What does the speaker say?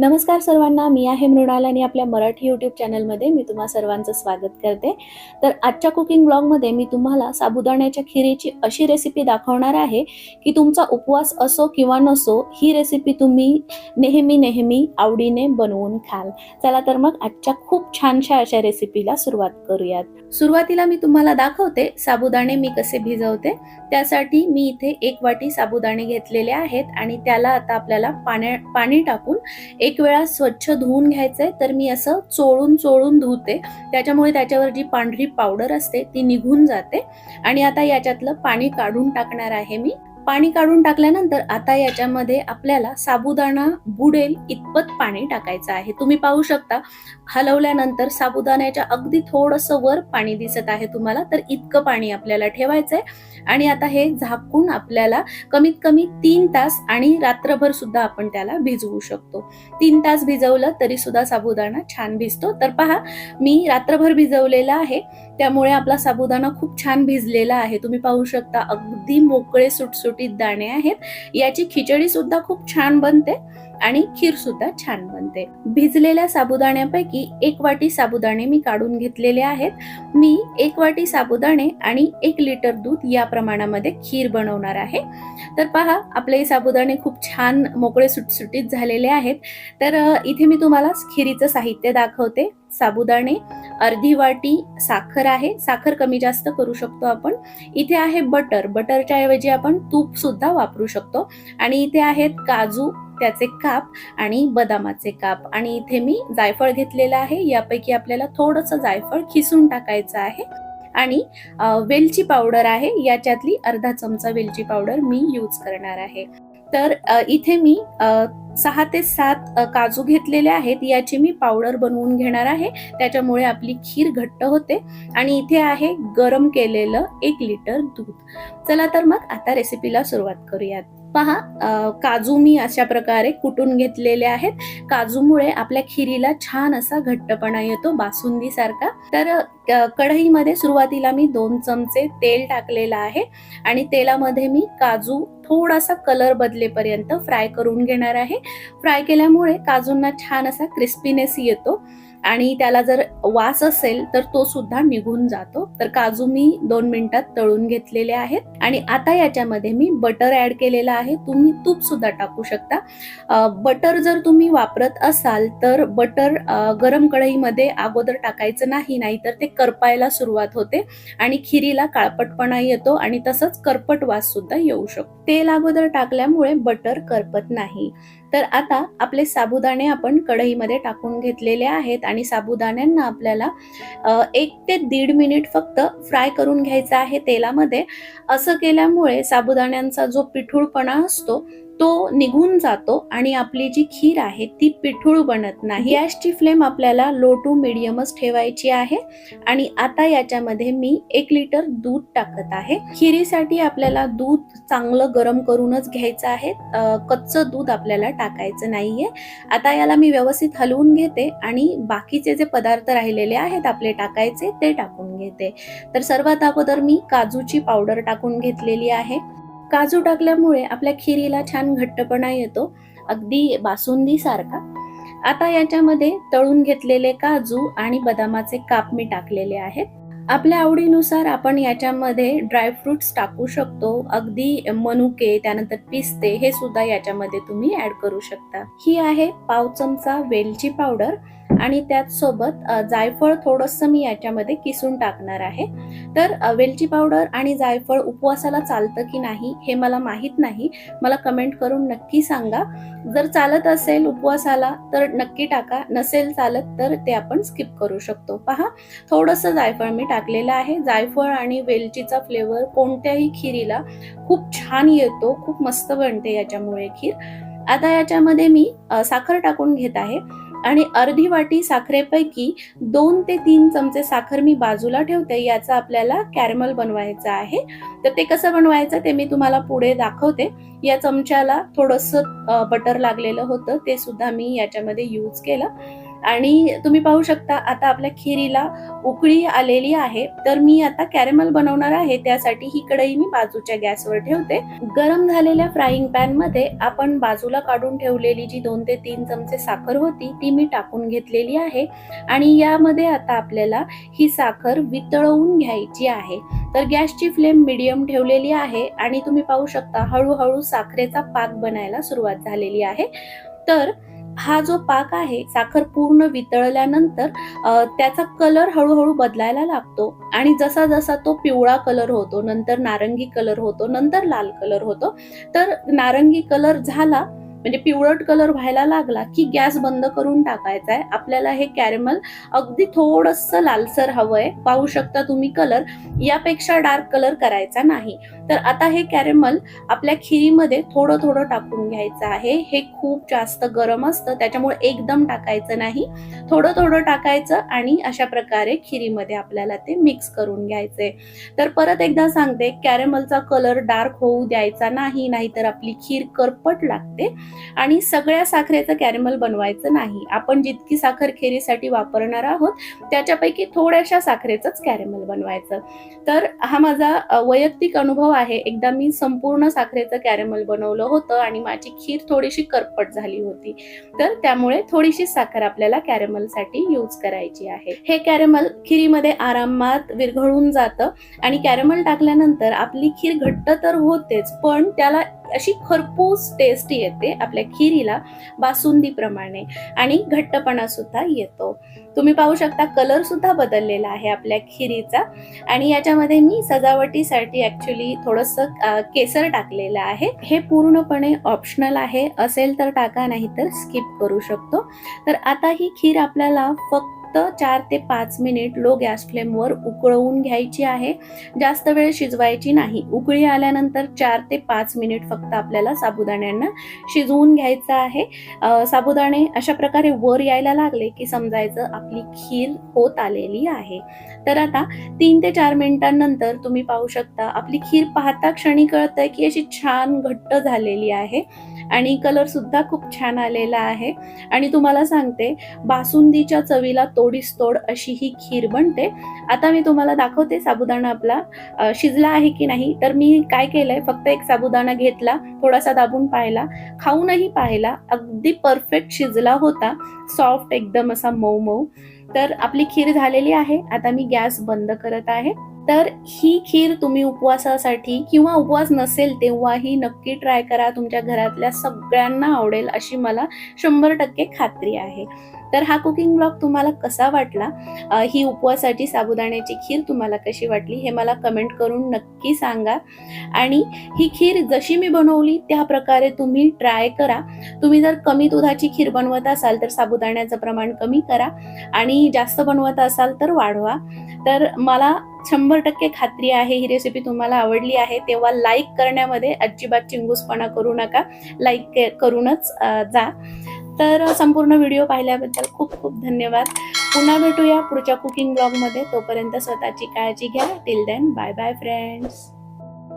नमस्कार सर्वांना मी आहे मृणाल आणि आपल्या मराठी यूट्यूब चॅनलमध्ये मी तुम्हा सर्वांचं स्वागत करते. तर आजच्या कुकिंग ब्लॉगमध्ये मी तुम्हाला साबुदाण्याच्या खिरीची अशी रेसिपी दाखवणार आहे की तुमचा उपवास असो किंवा नसो ही रेसिपी तुम्ही नेहमी नेहमी आवडीने बनवून खाल. चला तर मग आजच्या खूप छानशा अशा रेसिपीला सुरुवात करूयात. सुरुवातीला मी तुम्हाला दाखवते साबुदाणे मी कसे भिजवते. त्यासाठी मी इथे एक वाटी साबुदाणे घेतलेले आहेत आणि त्याला आता आपल्याला पाण्या पाणी टाकून एक वेळा स्वच्छ धुवून घ्यायचंय तर मी असं चोळून चोळून धुते. त्याच्यामुळे त्याच्यावर जी पांढरी पावडर असते ती निघून जाते. आणि आता याच्यातलं पाणी काढून टाकणार आहे मी. पाणी काढून टाकल्यानंतर आता याच्यामध्ये आपल्याला साबुदाणा बुडेल इतपत पाणी टाकायचं आहे. तुम्ही पाहू शकता हलवल्यानंतर साबुदाण्याच्या अगदी थोडंसं वर पाणी दिसत आहे तुम्हाला तर इतकं पाणी आपल्याला ठेवायचंय. आणि आता हे झाकून आपल्याला कमीत कमी तीन तास आणि रात्रभर सुद्धा आपण त्याला भिजवू शकतो. तीन तास भिजवलं तरी सुद्धा साबुदाणा छान भिजतो. तर पहा मी रात्रभर भिजवलेला आहे त्यामुळे आपला साबुदाणा खूप छान भिजलेला आहे. तुम्ही पाहू शकता अगदी मोकळे सुटसुटीत दाणे आहेत. याची खिचडी सुद्धा खूप छान बनते. आणि खीर सुद्धा छान बनते. भिजलेल्या साबुदाण्यापैकी एक वाटी साबुदाणे मी काढून घेतलेले आहेत. मी एक वाटी साबुदाणे आणि एक लिटर दूध या प्रमाणामध्ये खीर बनवणार आहे. तर पहा आपले साबुदाणे खूप छान मोकळे सुटसुटीत झालेले आहेत. तर इथे मी तुम्हाला खिरीचं साहित्य दाखवते. साबुदाणे अर्धी वाटी साखर आहे. साखर कमी जास्त करू शकतो आपण. इथे आहे बटर. बटरच्या ऐवजी आपण तूप सुद्धा वापरू शकतो. आणि इथे आहेत काजू त्याचे काप आणि बदामाचे काप. आणि इथे मी जायफळ घेतलेलं आहे. यापैकी आपल्याला थोडंसं जायफळ खिसून टाकायचं आहे. आणि वेलची पावडर आहे. याच्यातली अर्धा चमचा वेलची पावडर मी यूज करणार आहे. तर इथे मी सहा ते सात काजू घेतलेले आहेत. याची मी पावडर बनवून घेणार आहे. त्याच्यामुळे आपली खीर घट्ट होते. आणि इथे आहे गरम केलेलं एक लिटर दूध. चला तर मग आता रेसिपीला सुरुवात करूयात. पहा काजू मी अशा प्रकारे कुटून घेतलेले आहेत. काजूमुळे आपल्या खिरीला छान असा घट्टपणा येतो बासुंदी सारखा तर कढईमध्ये सुरुवातीला मी दोन चमचे तेल टाकलेलं आहे आणि तेलामध्ये मी काजू थोडासा कलर बदलेपर्यंत फ्राय करून घेणार आहे. फ्राय केल्यामुळे काजूंना छान असा क्रिस्पीनेस येतो. आणि त्याला जर वास असेल तर तो सुद्धा निघून जातो. तर काजू मी दोन मिनिटात तळून घेतलेले आहेत. आणि आता याच्यामध्ये मी बटर ऍड केलेलं आहे. तुम्ही तूप सुद्धा टाकू शकता. बटर जर तुम्ही वापरत असाल तर बटर गरम कढईमध्ये अगोदर टाकायचं नाही नाहीतर ते करपायला सुरुवात होते. आणि खिरीला काळपटपणा येतो आणि तसंच करपट वास सुद्धा येऊ शकतो. तेल अगोदर टाकल्यामुळे बटर करपत नाही. तर आता आपले साबुदाणे आपण कढईमध्ये टाकून घेतलेले आहेत आणि साबुदाण्यांना आपल्याला एक ते दीड मिनिट फक्त फ्राय करून घ्यायचा आहे तेलामध्ये. असं केल्यामुळे साबुदाण्यांचा जो पिठूळपणा असतो तो निघून जातो आणि आपली जी खीर आहे ती पिठूळ बनत नाही. गॅसची फ्लेम आपल्याला लो टू मिडियमच ठेवायची आहे आणि आता याच्यामध्ये मी एक लिटर दूध टाकत आहे. खिरीसाठी आपल्याला दूध चांगलं गरम करूनच घ्यायचं आहे. कच्चं दूध आपल्याला टाकायचं नाहीये. आता याला मी व्यवस्थित हलवून घेते आणि बाकीचे जे पदार्थ राहिलेले आहेत आपले टाकायचे ते टाकून घेते. तर सर्वात अगोदर मी काजूची पावडर टाकून घेतलेली आहे. काजू टाकल्यामुळे आपल्या खिरीला छान घट्टपणा येतो अगदी बासुंदी सारखा आता याच्यामध्ये तळून घेतलेले काजू आणि बदामाचे काप मी टाकलेले आहेत. आपल्या आवडीनुसार आपण याच्यामध्ये ड्रायफ्रुट्स टाकू शकतो अगदी मनुके त्यानंतर पिस्ते हे सुद्धा याच्यामध्ये तुम्ही ऍड करू शकता. ही आहे पाव चमचा वेलची पावडर. आणि त्याचसोबत जायफळ थोडंसं मी याच्यामध्ये किसून टाकणार आहे. तर वेलची पावडर आणि जायफळ उपवासाला चालतं की नाही हे मला माहीत नाही. मला कमेंट करून नक्की सांगा. जर चालत असेल उपवासाला तर नक्की टाका. नसेल चालत तर ते आपण स्किप करू शकतो. पहा थोडंसं जायफळ मी टाकलेलं आहे. जायफळ आणि वेलचीचा फ्लेवर कोणत्याही खिरीला खूप छान येतो खूप मस्त बनते याच्यामुळे खीर. आता याच्यामध्ये मी साखर टाकून घेत आहे. आणि अर्धी वाटी साखरेपैकी दोन ते तीन चमचे साखर मी बाजूला ठेवते याचा आपल्याला कॅरमल बनवायचा आहे. तर ते कसं बनवायचं ते मी तुम्हाला पुढे दाखवते. या चमच्याला थोडंसं बटर लागलेलं होतं ते सुद्धा मी याच्यामध्ये यूज केलं. आणि तुम्ही पाहू शकता आता आपल्या खिरीला उकळी आलेली आहे. तर मी आता कॅरेमल बनवणार आहे. त्यासाठी ही कढई मी बाजूच्या गॅसवर ठेवते. गरम झालेल्या फ्राईंग पॅनमध्ये आपण बाजूला काढून ठेवलेली जी दोन ते तीन चमचे साखर होती ती मी टाकून घेतलेली आहे. आणि यामध्ये आता आपल्याला ही साखर वितळवून घ्यायची आहे. तर गॅसची फ्लेम मिडियम ठेवलेली आहे आणि तुम्ही पाहू शकता हळूहळू साखरेचा पाक बनायला सुरुवात झालेली आहे. तर हा जो पाक आहे साखर पूर्ण वितळल्यानंतर त्याचा कलर हळूहळू बदलायला लागतो. आणि जसा जसा तो पिवळा कलर होतो नंतर नारंगी कलर होतो नंतर लाल कलर होतो तर नारंगी कलर झाला म्हणजे पिवळट कलर व्हायला लागला की गॅस बंद करून टाकायचा आहे आपल्याला हे कॅरेमल अगदी थोडस लालसर हवंय. पाहू शकता तुम्ही कलर यापेक्षा डार्क कलर करायचा नाही. तर आता हे कॅरेमल आपल्या खिरीमध्ये थोडं थोडं टाकून घ्यायचं आहे. हे खूप जास्त गरम असतं त्याच्यामुळे एकदम टाकायचं नाही. थोडं थोडं टाकायचं आणि अशा प्रकारे खिरीमध्ये आपल्याला ते मिक्स करून घ्यायचे. तर परत एकदा सांगते कॅरेमलचा कलर डार्क होऊ द्यायचा नाही नाहीतर आपली खीर करपट लागते आणि सगळ्या साखरेचं कॅरेमल बनवायचं नाही. आपण जितकी साखर खिरीसाठी वापरणार आहोत त्याच्यापैकी थोड्याशा साखरेचंच कॅरेमल बनवायचं. तर हा माझा वैयक्तिक अनुभव आहे. एकदा मी संपूर्ण साखरेचं कॅरेमल बनवलं होतं आणि माझी खीर थोडीशी करपट झाली होती. तर त्यामुळे थोडीशी साखर आपल्याला कॅरेमलसाठी यूज करायची आहे. हे कॅरेमल खिरीमध्ये आरामात विरघळून जातं आणि कॅरेमल टाकल्यानंतर आपली खीर घट्ट तर होतेच पण त्याला अशी खरपूस टेस्ट येते आपल्या खिरीला बासुंदीप्रमाणे. आणि घट्टपणा सुद्धा येतो. तुम्ही पाहू शकता कलर सुद्धा बदललेला आहे आपल्या खिरीचा. आणि याच्यामध्ये मी सजावटीसाठी ऍक्च्युली थोडस केसर टाकलेलं आहे. हे पूर्णपणे ऑप्शनल आहे. असेल तर टाका नाही तर स्किप करू शकतो. तर आता ही खीर आपल्याला फक्त फक्त चार ते पाच मिनिट लो गॅस फ्लेमवर उकळवून घ्यायची आहे. जास्त वेळ शिजवायची नाही. उकळी आल्यानंतर चार ते पाच मिनिट फक्त आपल्याला साबुदाण्यांना शिजवून घ्यायचं आहे. साबुदाणे अशा प्रकारे वर यायला लागले की समजायचं आपली खीर होत आलेली आहे. तर आता तीन ते चार मिनिटांनंतर तुम्ही पाहू शकता आपली खीर पाहता क्षणी कळतंय की अशी छान घट्ट झालेली आहे. आणि कलरसुद्धा खूप छान आलेला आहे. आणि तुम्हाला सांगते बासुंदीच्या चवीला तोडीस तोड अशी ही खीर बनते. आता मी तुम्हाला दाखवते साबुदाणा आपला शिजला आहे की नाही तर मी काय केलंय फक्त एक साबुदाणा घेतला थोडासा दाबून पाहिला खाऊनही पाहिला अगदी परफेक्ट शिजला होता सॉफ्ट एकदम असा मऊ मऊ तर आपली खीर झालेली आहे आता मी गॅस बंद करत आहे. तर ही खीर तुम्ही उपवासासाठी किंवा उपवास नसेल तेव्हाही नक्की ट्राय करा. तुमच्या घरातल्या सगळ्यांना आवडेल अशी मला शंभर टक्के खात्री आहे. तर हा कुकिंग ब्लॉग तुम्हाला कसा वाटला? ही उपवासाची साबुदाण्याची खीर तुम्हाला कशी वाटली हे मला कमेंट करून नक्की सांगा. आणि ही खीर जशी मी बनवली त्या प्रकारे तुम्ही ट्राय करा. तुम्ही जर कमी दुधाची खीर बनवत असाल तर साबुदाण्याचं प्रमाण कमी करा आणि जास्त बनवत असाल तर वाढवा. तर मला शंभर टक्के खात्री आहे ही रेसिपी तुम्हाला आवडली आहे तेव्हा लाईक करण्यामध्ये अजिबात चिंगूसपणा करू नका. लाईक करूनच जा. तर संपूर्ण व्हिडिओ पाहिल्याबद्दल खूप खूप धन्यवाद. पुन्हा भेटूया पुढच्या कुकिंग ब्लॉगमध्ये तोपर्यंत स्वतःची काळजी घ्या. Till then bye bye friends